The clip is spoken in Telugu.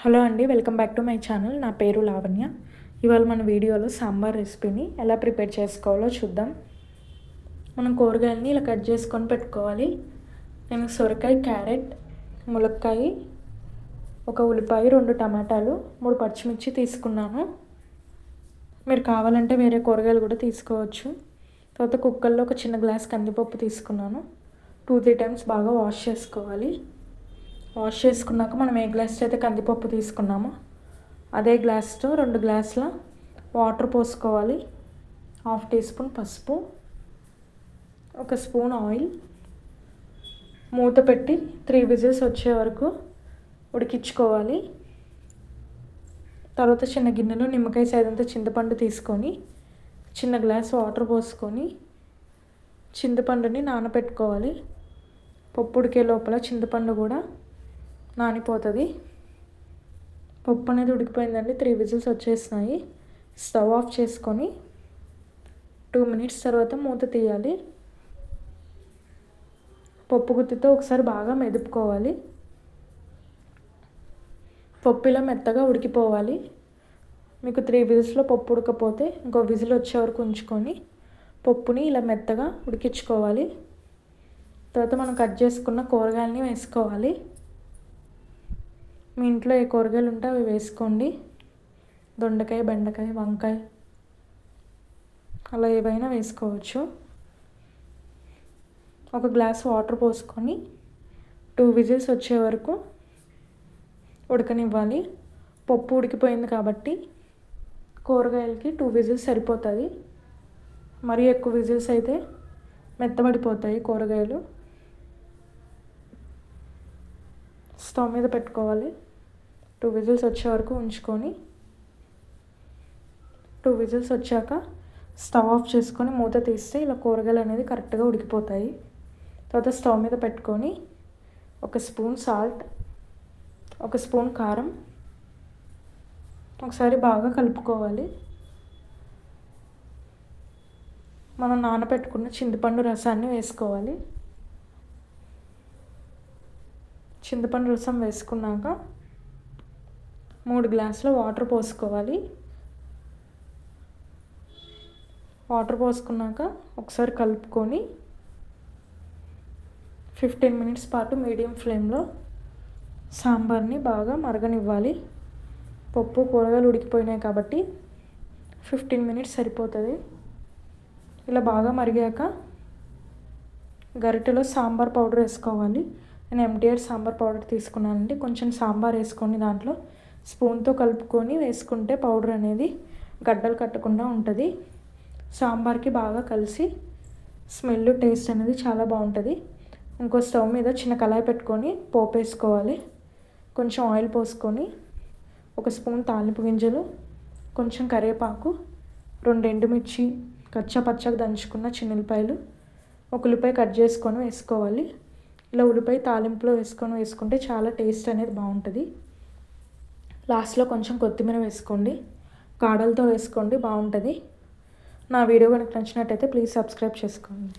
హలో అండి welcome back to my channel. నా పేరు లావణ్య. ఇవాళ మన వీడియోలో సాంబార్ రెసిపీని ఎలా ప్రిపేర్ చేసుకోవాలో చూద్దాం. మనం కూరగాయలని ఇలా కట్ చేసుకొని పెట్టుకోవాలి. నేను సొరకాయ క్యారెట్ ములక్కాయ ఒక ఉల్లిపాయ రెండు టమాటాలు మూడు పచ్చిమిర్చి తీసుకున్నాను. మీరు కావాలంటే వేరే కూరగాయలు కూడా తీసుకోవచ్చు. తర్వాత కుక్కర్లో ఒక చిన్న గ్లాస్ కందిపప్పు తీసుకున్నాను. టూ త్రీ టైమ్స్ బాగా వాష్ చేసుకోవాలి. వాష్ చేసుకున్నాక మనం ఏ గ్లాస్తో అయితే కందిపప్పు తీసుకున్నామో అదే గ్లాస్తో రెండు గ్లాసుల వాటర్ పోసుకోవాలి. హాఫ్ టీ స్పూన్ పసుపు ఒక స్పూన్ ఆయిల్. మూత పెట్టి త్రీ విజిల్స్ వచ్చే వరకు ఉడికించుకోవాలి. తర్వాత చిన్న గిన్నెలో నిమ్మకాయ సైజంతా చింతపండు తీసుకొని చిన్న గ్లాస్ వాటర్ పోసుకొని చింతపండుని నానబెట్టుకోవాలి పప్పు ఉడికే లోపల చింతపండు కూడా నానిపోతుంది. పప్పు అనేది ఉడికిపోయిందండి. త్రీ విజిల్స్ వచ్చేసినాయి. స్టవ్ ఆఫ్ చేసుకొని టూ మినిట్స్ తర్వాత మూత తీయాలి. పప్పు గుత్తితో ఒకసారి బాగా మెదుపుకోవాలి. పప్పు ఇలా మెత్తగా ఉడికిపోవాలి. మీకు త్రీ విజిల్స్లో పప్పు ఉడకపోతే ఇంకో విజిల్ వచ్చే వరకు ఉంచుకొని పప్పుని ఇలా మెత్తగా ఉడికించుకోవాలి. తర్వాత మనం కట్ చేసుకున్న కూరగాయలని వేసుకోవాలి. మీ ఇంట్లో ఏ కూరగాయలు ఉంటే అవి వేసుకోండి. దొండకాయ బెండకాయ వంకాయ అలా ఏవైనా వేసుకోవచ్చు. ఒక గ్లాస్ వాటర్ పోసుకొని టూ విజిల్స్ వచ్చే వరకు ఉడకనివ్వాలి. పప్పు ఉడికిపోయింది కాబట్టి కూరగాయలకి టూ విజిల్స్ సరిపోతుంది మరీ ఎక్కువ విజిల్స్ అయితే మెత్తబడిపోతాయి కూరగాయలు. స్టవ్ మీద పెట్టుకోవాలి. టూ విజిల్స్ వచ్చే వరకు ఉంచుకొని టూ విజిల్స్ వచ్చాక స్టవ్ ఆఫ్ చేసుకొని మూత తీస్తే ఇలా కూరగాయలు అనేది కరెక్ట్గా ఉడికిపోతాయి. తర్వాత స్టవ్ మీద పెట్టుకొని ఒక స్పూన్ సాల్ట్ ఒక స్పూన్ కారం ఒకసారి బాగా కలుపుకోవాలి. మనం నానబెట్టుకున్న చింతపండు రసాన్ని వేసుకోవాలి. చింతపండు రసం వేసుకున్నాక మూడు గ్లాసుల వాటర్ పోసుకోవాలి. వాటర్ పోసుకున్నాక ఒకసారి కలుపుకొని ఫిఫ్టీన్ మినిట్స్ పాటు మీడియం ఫ్లేమ్లో సాంబార్ని బాగా మరగనివ్వాలి. పప్పు కూరగాయలు ఉడికిపోయినాయి కాబట్టి ఫిఫ్టీన్ మినిట్స్ సరిపోతుంది. ఇలా బాగా మరిగాక గరిటెలో సాంబార్ పౌడర్ వేసుకోవాలి. నేను ఎంటీఆర్ సాంబార్ పౌడర్ తీసుకున్నానండి. కొంచెం సాంబార్ వేసుకోండి దాంట్లో స్పూన్తో కలుపుకొని వేసుకుంటే పౌడర్ అనేది గడ్డలు కట్టకుండా ఉంటుంది. సాంబార్కి బాగా కలిసి స్మెల్ టేస్ట్ అనేది చాలా బాగుంటుంది. ఇంకో స్టవ్ మీద చిన్న కళాయి పెట్టుకొని పోపు వేసుకోవాలి. కొంచెం ఆయిల్ పోసుకొని ఒక స్పూన్ తాలింపు గింజలు కొంచెం కరివేపాకు రెండు ఎండుమిర్చి కచ్చా పచ్చగా దంచుకున్న చిన్నపాయలు ఒక ఉల్లిపాయ కట్ చేసుకొని వేసుకోవాలి. ఇలా ఉల్లిపాయ తాలింపులో వేసుకొని వేసుకుంటే చాలా టేస్ట్ అనేది బాగుంటుంది. లాస్ట్లో కొంచెం కొత్తిమీర వేసుకోండి. కాడలతో వేసుకోండి బాగుంటుంది. నా వీడియో కనుక నచ్చినట్టయితే ప్లీజ్ సబ్స్క్రైబ్ చేసుకోండి.